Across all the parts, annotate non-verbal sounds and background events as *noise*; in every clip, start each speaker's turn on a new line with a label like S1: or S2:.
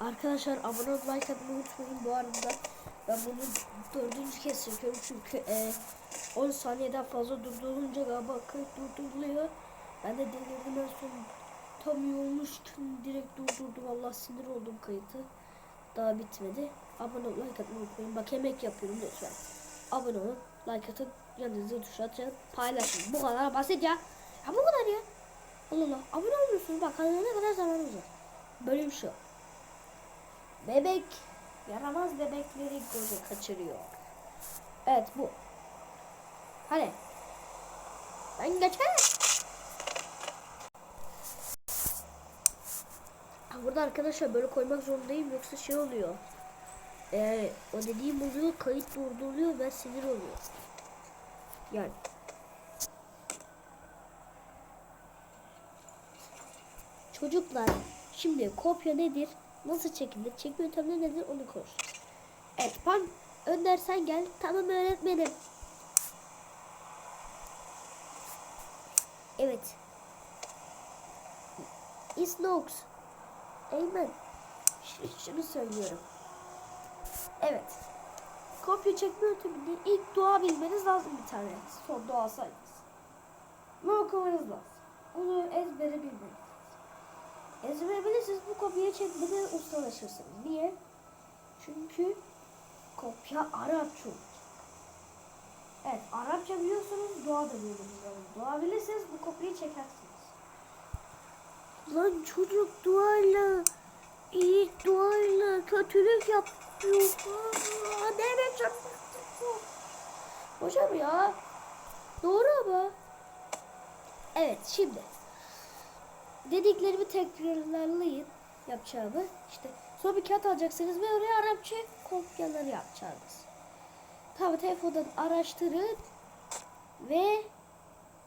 S1: Arkadaşlar abone olup like atmayı unutmayın bu arada. Ben bunu dördüncü kez çekiyorum çünkü e, 10 saniyeden fazla durdurulunca galiba kayıt durduruluyor. Ben de delirdim en son tam olmuşken direkt durdurdum. Allah sinir oldum kayıtı. Daha bitmedi. Abone olup like atmayı unutmayın. Bak yemek yapıyorum lütfen. Abone olun, like atın, yanınızı tuşa atın, paylaşın. Bu kadar basit ya. Ya bu kadar ya. Allah Allah. Abone olmuyorsunuz bak kanalına ne kadar zamanımız var. Böyle bir şey yok. Bebek yaramaz bebekleri gözü kaçırıyor. Evet bu. Hadi. Ben geçer. Ha, Burada arkadaşlar böyle koymak zorundayım yoksa şey oluyor. Ee, o dediğim oluyor kayıt durduruluyor ve sinir oluyor. Yani. Çocuklar şimdi kopya nedir? Nasıl çekilir? Çekme yöntemi nedir? Onu konuşacağız. Evet Pan Önder sen gel. Tamam öğretmenim. Evet. Isnox. Eymen. Şunu söylüyorum. Evet. Kopya çekme yönteminde ilk dua bilmeniz lazım bir tane. Son dua sayınız. Bunu okumanız lazım. Onu ezbere bilmeniz lazım. Ezbere bilirsiniz bu kopyayı çekmede ustalaşırsınız. Niye? Çünkü kopya Arapça olacak. Evet Arapça biliyorsanız dua da lazım. Dua bilirseniz bu kopyayı çekersiniz. Lan çocuk duayla iyi duayla kötülük yapıyor. Aa, Ne demek Hocam ya. Doğru ama. Evet şimdi. Dediklerimi tekrarlayın yapacağımı. İşte sonra bir kağıt alacaksınız ve oraya Arapça kopyaları yapacaksınız. Tamam telefondan araştırın ve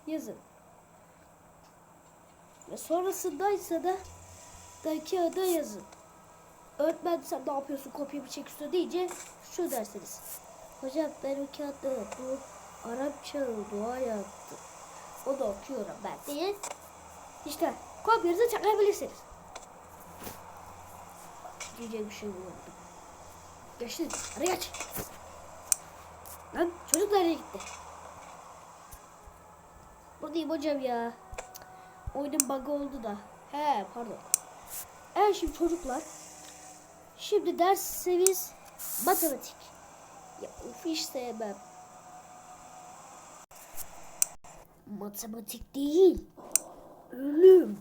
S1: yazın. Ve sonrasındaysa da da kağıda yazın. Öğretmen sen ne yapıyorsun kopya mı çekiyorsun deyince şu dersiniz. Hocam ben o kağıtta bu Arapça dua yaptım. Onu okuyorum ben diye. İşte kopyanızı çakabilirsiniz. Diyecek bir şey yok. Geçtin. Hadi geç. Lan çocuk nereye gitti? Buradayım hocam ya. Oyunun bug'ı oldu da. He pardon. Evet şimdi çocuklar. Şimdi ders seviyesi matematik. Ya uf hiç sevmem. Matematik değil. Ölüm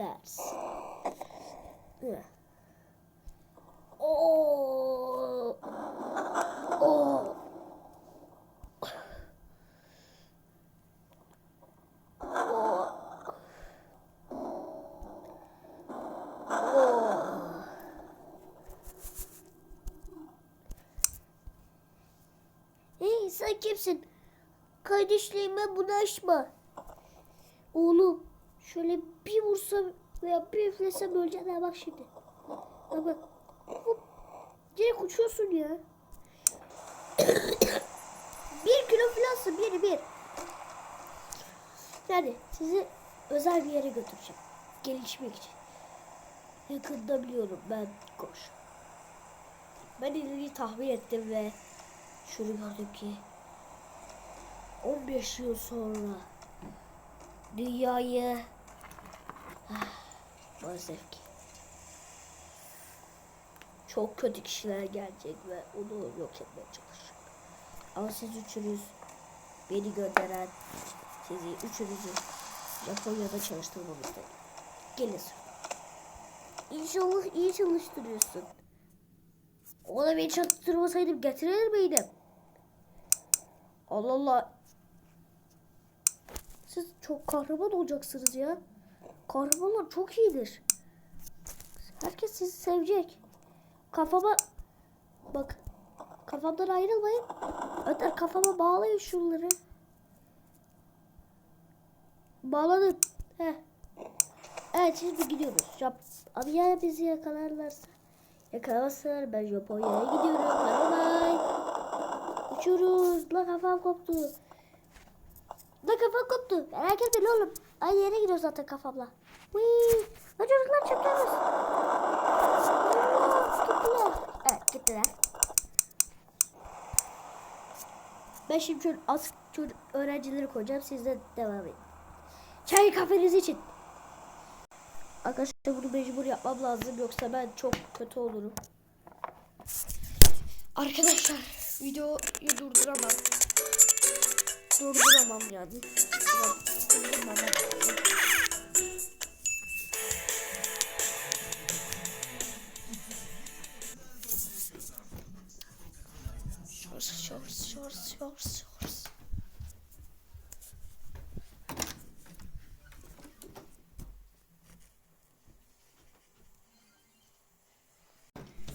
S1: ders. Hı. Oo. Oo. Hey sen kimsin? Kardeşliğime bulaşma. Oğlum şöyle bir vursam veya bir üflesem öleceksin ha bak şimdi. Bak bak. Hop. Direkt uçuyorsun ya. *coughs* bir kilo falansın bir bir. Yani sizi özel bir yere götüreceğim. Gelişmek için. Yakında biliyorum ben koş. Ben ileriyi tahmin ettim ve şunu gördüm ki 15 yıl sonra dünyayı maalesef ki çok kötü kişiler gelecek ve onu yok etmeye çalışacak. Ama siz üçünüz beni gönderen sizi üçünüzü Japonya'da çalıştırmamızda. Gelin sonra. İnşallah iyi çalıştırıyorsun. Ona beni çalıştırmasaydım getirir miydim? Allah Allah. Siz çok kahraman olacaksınız ya. Kahramanlar çok iyidir. Herkes sizi sevecek. Kafama bak kafamdan ayrılmayın. Öter kafama bağlayın şunları. Bağladın. Heh. Evet şimdi gidiyoruz. Jap Abi ya bizi yakalarlarsa. Yakalamazsalar ben Japonya'ya gidiyorum. Bye bye. Uçuyoruz. La kafam koptu. La kafam koptu. Merak etme oğlum. Aynı yere gidiyoruz zaten kafamla. Uy. Ha çocuklar çapraz. Gittiler. Evet gittiler. Ben şimdi şöyle az çocuk öğrencileri koyacağım. Siz de devam edin. Çay kafeniz için. Arkadaşlar bunu mecbur yapmam lazım. Yoksa ben çok kötü olurum. Arkadaşlar videoyu durduramam. Durduramam yani. Durduramam.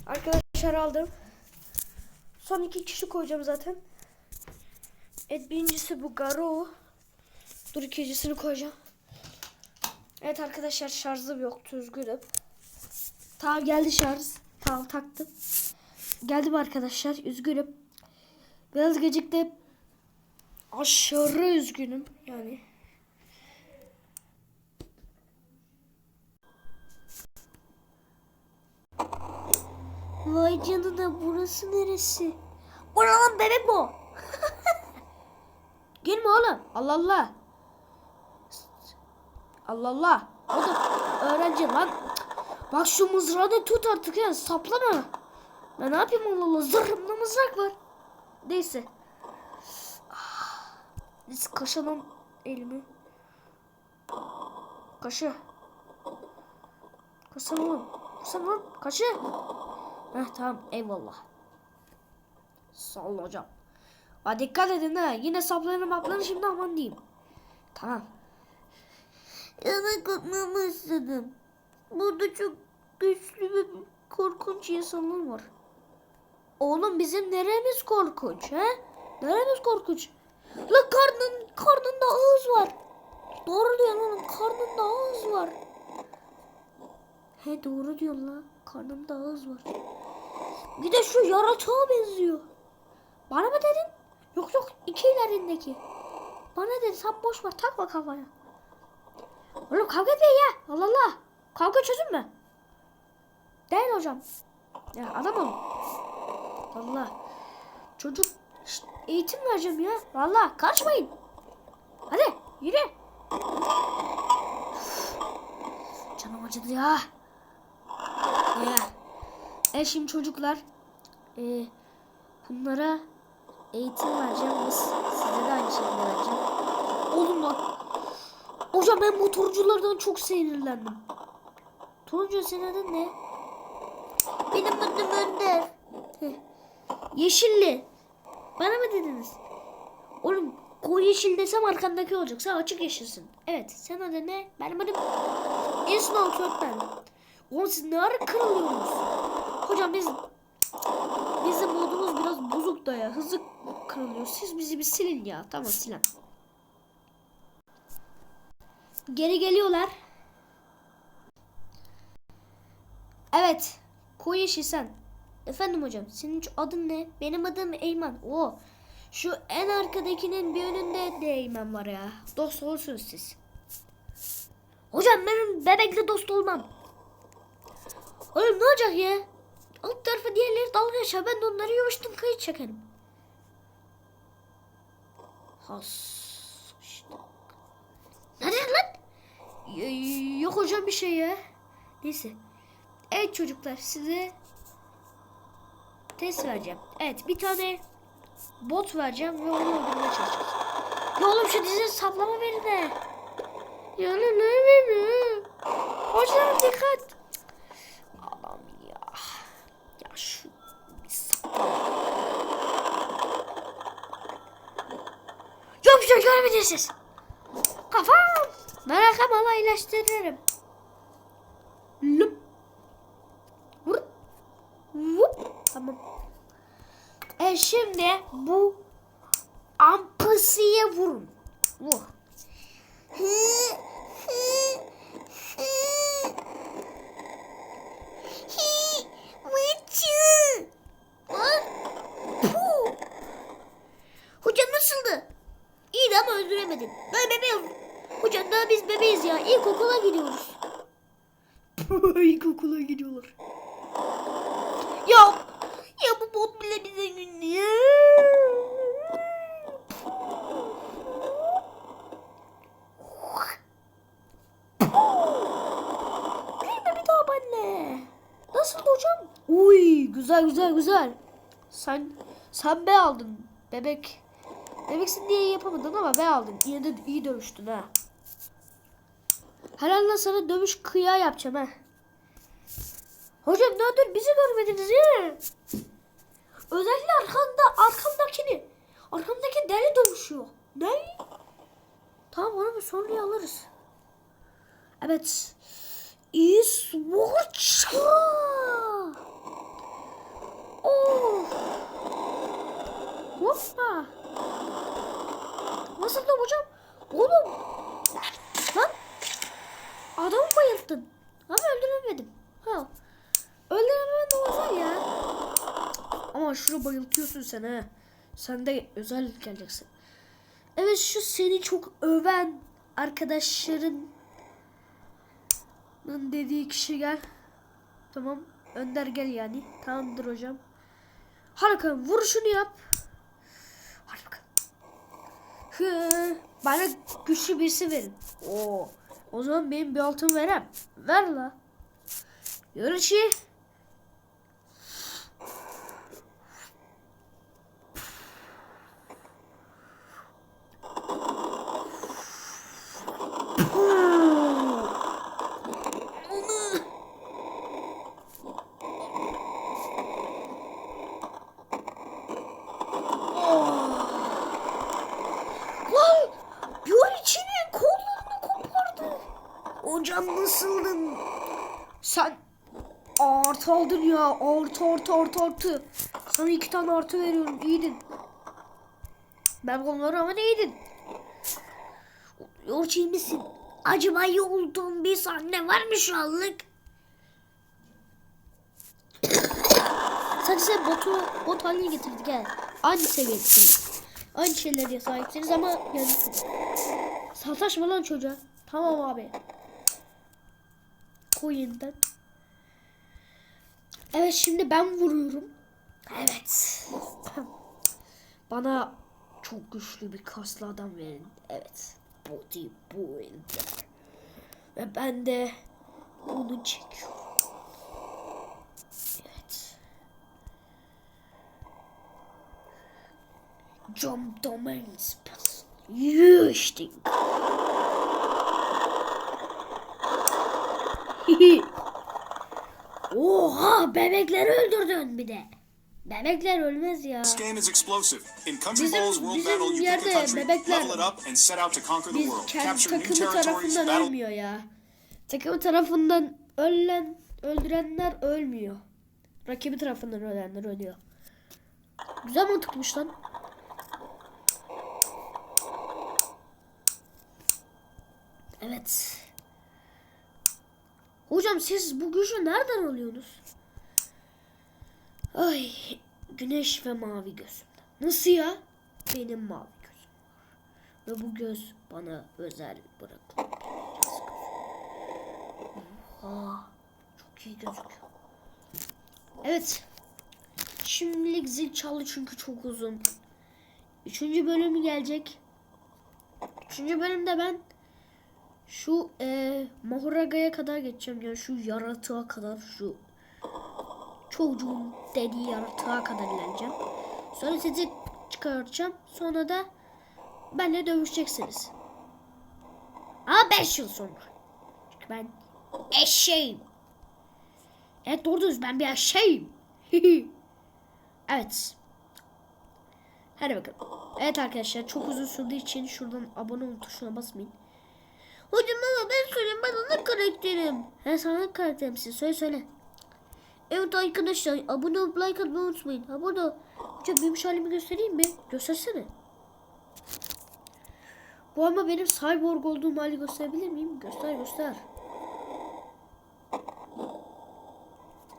S1: Arkadaşlar aldım. Son iki kişi koyacağım zaten. Evet birincisi bu Garo. Dur ikincisini koyacağım. Evet arkadaşlar şarjım yoktu üzgünüm. Tamam geldi şarj. Tamam taktım. Geldim arkadaşlar üzgünüm. Biraz gecikti. Aşırı üzgünüm yani. Vay canına burası neresi? Oranın bebek bu. *laughs* Girme oğlum. Allah Allah. Allah Allah. O da öğrenci lan. Bak şu mızrağı da tut artık ya. Saplama. Ben ne yapayım Allah Allah. Zırhımda mızrak var. Neyse. Ah, Biz kaşalım elimi. Kaşı. Kaşı lan. Kaşı. Heh tamam eyvallah. Sağ ol hocam. Ha, dikkat edin ha. Yine saplarını maplarını şimdi aman diyeyim. Tamam. Ya ben korkmamı istedim. Burada çok güçlü ve korkunç insanlar var. Oğlum bizim neremiz korkunç he? Neremiz korkunç? La karnın, karnında ağız var. Doğru diyorsun oğlum karnında ağız var. He doğru diyorsun la. Karnımda ağız var. Bir de şu yaratığa benziyor. Bana mı dedin? Yok yok iki ilerindeki. Bana dedi sen boş ver takma kafaya. Oğlum kavga etmeyin ya. Allah Allah. Kavga çözüm mü? Değil hocam. Ya adamım. Allah. Çocuk şşt, eğitim vereceğim ya. Valla kaçmayın. Hadi yürü. Canım acıdı ya. E şimdi çocuklar e, bunlara eğitim vereceğim. Biz size de aynı şekilde vereceğim. Oğlum bak. Hocam ben motorculardan çok sinirlendim. Turuncu senin adın ne? Benim adım Önder. Yeşilli. Bana mı dediniz? Oğlum koyu yeşil desem arkandaki olacak. Sen açık yeşilsin. Evet. Sen adın ne? Benim adım Esin Altıörtmen. Oğlum siz ne ara kırılıyorsunuz? Hocam biz bizim modumuz biraz bozuk da ya. Hızlı kırılıyor. Siz bizi bir silin ya. Tamam silin. Geri geliyorlar. Evet. Koyu yeşil sen. Efendim hocam senin adın ne? Benim adım Eymen. O. Şu en arkadakinin bir önünde de Eymen var ya. Dost olursunuz siz. Hocam benim bebekle dost olmam. Oğlum ne olacak ya? Alt tarafı diğerleri dalga geçer. Ben de onları yavaştan kayıt çekerim. Has. işte. Ne diyorsun lan? Yok hocam bir şey ya. Neyse. Evet çocuklar size test vereceğim. Evet bir tane bot vereceğim ve onu öldürmeye çalışacağız. Ya oğlum şu dizi saplama verin de. Ya ne ne ne ne? Hocam dikkat. Adam ya. Ya şu bir saplama. Yok bir şey görmediniz siz. Kafam. Merak iyileştiririm. Lup. Vur. Vup. Tamam. E şimdi bu ampasiye vurun. Vur. Hocam söylemedin. Ben bebeğim. Hocam daha biz bebeğiz ya. İlkokula gidiyoruz. İlkokula gidiyorlar. Ya ya bu bot bile bize günlüyor. Kıyma bir daha anne. Nasıl hocam? Uy güzel güzel güzel. Sen sen be aldın bebek. Bebeksin diye yapamadın ama B aldın. Yine de iyi dövüştün ha. Herhalde sana dövüş kıya yapacağım ha. Hocam ne dur bizi görmediniz ya. Özellikle arkanda arkamdakini. Arkamdaki deli dövüşüyor. Ne? Tamam onu bir sonraya alırız. Evet. İsvoç'a. Oh. Hoppa. Nasıl da hocam? Oğlum. Lan. Adamı bayılttın. Ama öldüremedim. Ha. Öldürememen de güzel ya. Ama şunu bayıltıyorsun sen ha. Sen de özel geleceksin. Evet şu seni çok öven arkadaşların dediği kişi gel. Tamam. Önder gel yani. Tamamdır hocam. Bakalım vuruşunu yap. Hı, bana güçlü birisi verin. Oo. O zaman benim bir altın verem. Ver la. Yarışı. Hocam nasıldın? Sen artı aldın ya. Artı artı artı artı. Sana iki tane artı veriyorum. İyiydin. Ben onları ama. Yolcu iyi misin? Acaba iyi bir sahne var mı şu anlık? Sadece sen botu, bot haline getirdik he. Aynı seviyedesiniz. Aynı şeylere sahipsiniz ama yani sataşma lan çocuğa. Tamam abi. Koy yeniden. Evet şimdi ben vuruyorum. Evet. Bana çok güçlü bir kaslı adam verin. Evet. Body builder. Ve ben de onu çekiyorum. Evet. Jump domain spells. Yüşting. *laughs* Oha bebekleri öldürdün bir de. Bebekler ölmez ya.
S2: This game is explosive. In Country
S1: Bizim-
S2: Bowl's World Battle, you pick a country,
S1: bebekler-
S2: level it up, and set out to conquer the world. Capture new territories,
S1: tarafından
S2: battle
S1: ölmüyor ya. Takımı tarafından ölen, öldürenler ölmüyor. Rakibi tarafından ölenler ölüyor. Güzel mantıkmış lan. Evet. Hocam siz bu gücü nereden alıyorsunuz? Ay güneş ve mavi gözümden. Nasıl ya? Benim mavi gözüm var. Ve bu göz bana özel gözü. Oha, çok iyi gözüküyor. Evet. Şimdilik zil çaldı çünkü çok uzun. Üçüncü bölüm gelecek. Üçüncü bölümde ben şu e, Mahuraga'ya kadar geçeceğim. Yani şu yaratığa kadar şu çocuğun dediği yaratığa kadar ilerleyeceğim. Sonra sizi çıkartacağım. Sonra da benimle dövüşeceksiniz. Ama 5 yıl sonra. Çünkü ben eşeğim. Evet doğru diyorsun ben bir eşeğim. *laughs* evet. Hadi bakalım. Evet arkadaşlar çok uzun sürdüğü için şuradan abone ol tuşuna basmayın. Hocam ama ben söyleyeyim ben ana karakterim. He sana karakterimsin söyle söyle. Evet arkadaşlar abone olup like atmayı unutmayın. Abone ol. Hocam benim şu halimi göstereyim mi? Göstersene. Bu ama benim cyborg olduğum hali gösterebilir miyim? Göster göster.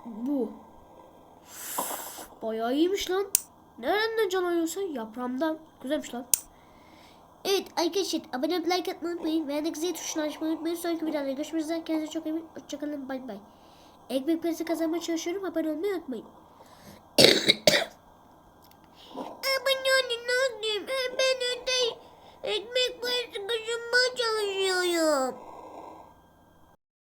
S1: Bu. Bayağı iyiymiş lan. Nereden can alıyorsun? Yaprağımdan. Güzelmiş lan. Arkadaşlar abone olup like atmayı unutmayın. Beğendik zil tuşunu açmayı unutmayın. Sonraki videoda görüşmek üzere. Kendinize çok bakın. Hoşçakalın. Bay bay. Ekmek parası kazanmaya çalışıyorum. Abone olmayı unutmayın. *coughs*